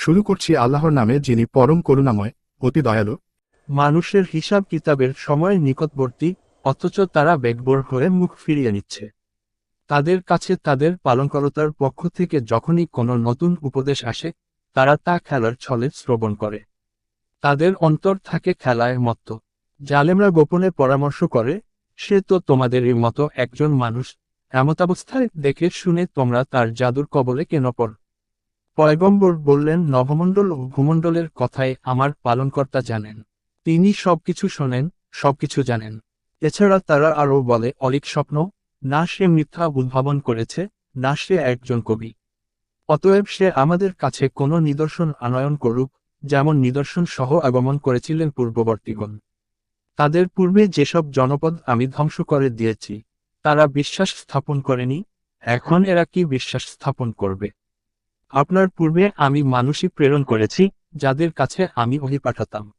শুরু করছি আল্লাহর নামে যিনি পরম করুণাময়, অতি দয়ালু। মানুষের হিসাব কিতাবের সময় নিকটবর্তী, অথচ তারা বেগবর হয়ে মুখ ফিরিয়ে নিচ্ছে। তাদের কাছে তাদের পালনকর্তার পক্ষ থেকে যখনই কোনো নতুন উপদেশ আসে, তারা তা খেলার ছলে শ্রবণ করে। তাদের অন্তর থাকে খেলায় মত্ত। জালেমরা গোপনে পরামর্শ করে, সে তো তোমাদেরই মতো একজন মানুষ। এমতাবস্থায় দেখে শুনে তোমরা তার জাদুর কবলে কেন পড়? পয়গম্বর বললেন নভমণ্ডল ও ভূমণ্ডলের কথায় আমার পালনকর্তা জানেন। তিনি সবকিছু শোনেন, সবকিছু জানেন। এছাড়া তারা আরও বলে, অলিক স্বপ্ন, না সে মিথ্যা উদ্ভাবন করেছে, না সে একজন কবি। অতএব সে আমাদের কাছে কোনো নিদর্শন আনয়ন করুক, যেমন নিদর্শন সহ আগমন করেছিলেন পূর্ববর্তীগণ। তাদের পূর্বে যেসব জনপদ আমি ধ্বংস করে দিয়েছি, তারা বিশ্বাস স্থাপন করেনি, এখন এরা কি বিশ্বাস স্থাপন করবে? আপনার পূর্বে আমি মানুষই প্রেরণ করেছি, যাদের কাছে আমি ওহি পাঠাতাম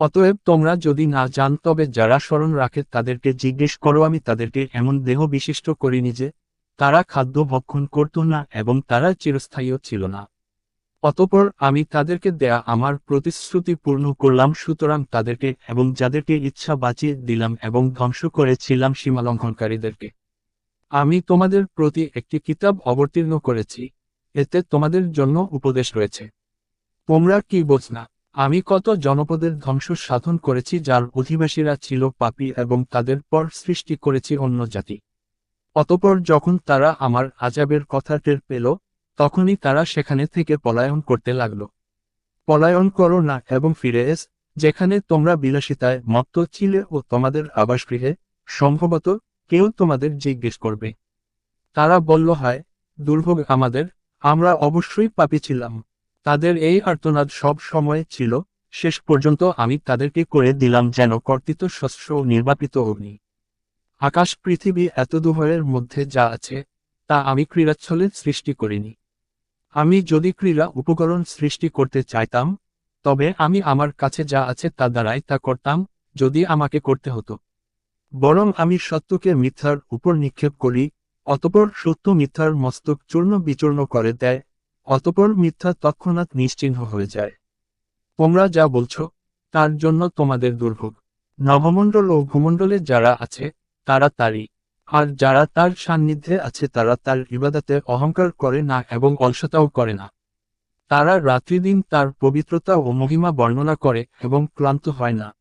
অতএব তোমরা যদি না জান, তবে যারা স্মরণ রাখে তাদেরকে জিজ্ঞেস করো, আমি তাদেরকে এমন দেহ বিশিষ্ট করিনি যে, তারা খাদ্য ভক্ষণ করত না এবং তারা চিরস্থায়ীও ছিল না। অতপর আমি তাদেরকে দেয়া আমার প্রতিশ্রুতি পূর্ণ করলাম, সুতরাং তাদেরকে এবং যাদেরকে ইচ্ছা বাঁচিয়ে দিলাম এবং ধ্বংস করেছিলাম সীমালঙ্ঘনকারীদেরকে। আমি তোমাদের প্রতি একটি কিতাব অবতীর্ণ করেছি। এতে তোমাদের জন্য উপদেশ রয়েছে। তোমরা কি বোঝ না, আমি কত জনপদের ধ্বংস সাধন করেছি যার অধিবাসীরা ছিল পাপী এবং তাদের পর সৃষ্টি করেছি অন্য জাতি। অতপর যখন তারা আমার আজাবের কথা টের পেল, তখনই তারা সেখানে থেকে পলায়ন করতে লাগল। পলায়ন করো না এবং ফিরে এস, যেখানে তোমরা বিলাসিতায় মত্ত ছিলে ও তোমাদের আবাসগৃহে, সম্ভবত কেউ তোমাদের জিজ্ঞেস করবে। তারা বলল, হয়, দুর্ভোগ আমাদের আমরা অবশ্যই পাপি ছিলাম। তাদের এই আর্তনাদ সব সময় ছিল, শেষ পর্যন্ত আমি তাদেরকে করে দিলাম যেন কর্তৃত শস্য নির্বাপিত অগ্নি। আকাশ, পৃথিবী এত দুভয়ের মধ্যে যা আছে, তা আমি ক্রীড়াচ্ছলে সৃষ্টি করিনি। আমি যদি ক্রীড়া উপকরণ সৃষ্টি করতে চাইতাম, তবে আমি আমার কাছে যা আছে তা দ্বারাই তা করতাম, যদি আমাকে করতে হতো। বরং আমি সত্যকে মিথ্যার উপর নিক্ষেপ করি অতপর সত্য মিথ্যার মস্তক চূর্ণ বিচূর্ণ করে দেয়, অতপর মিথ্যা তৎক্ষণাৎ নিশ্চিহ্ন হয়ে যায়। তোমরা যা বলছো, তার জন্য তোমাদের দুর্ভোগ। নভমণ্ডল ও ভূমণ্ডলে যারা আছে, তারা তারই। আর যারা তার সান্নিধ্যে আছে, তারা তার ইবাদাতে অহংকার করে না এবং অলসতাও করে না। তারা রাত্রিদিন তার পবিত্রতা ও মহিমা বর্ণনা করে এবং ক্লান্ত হয় না।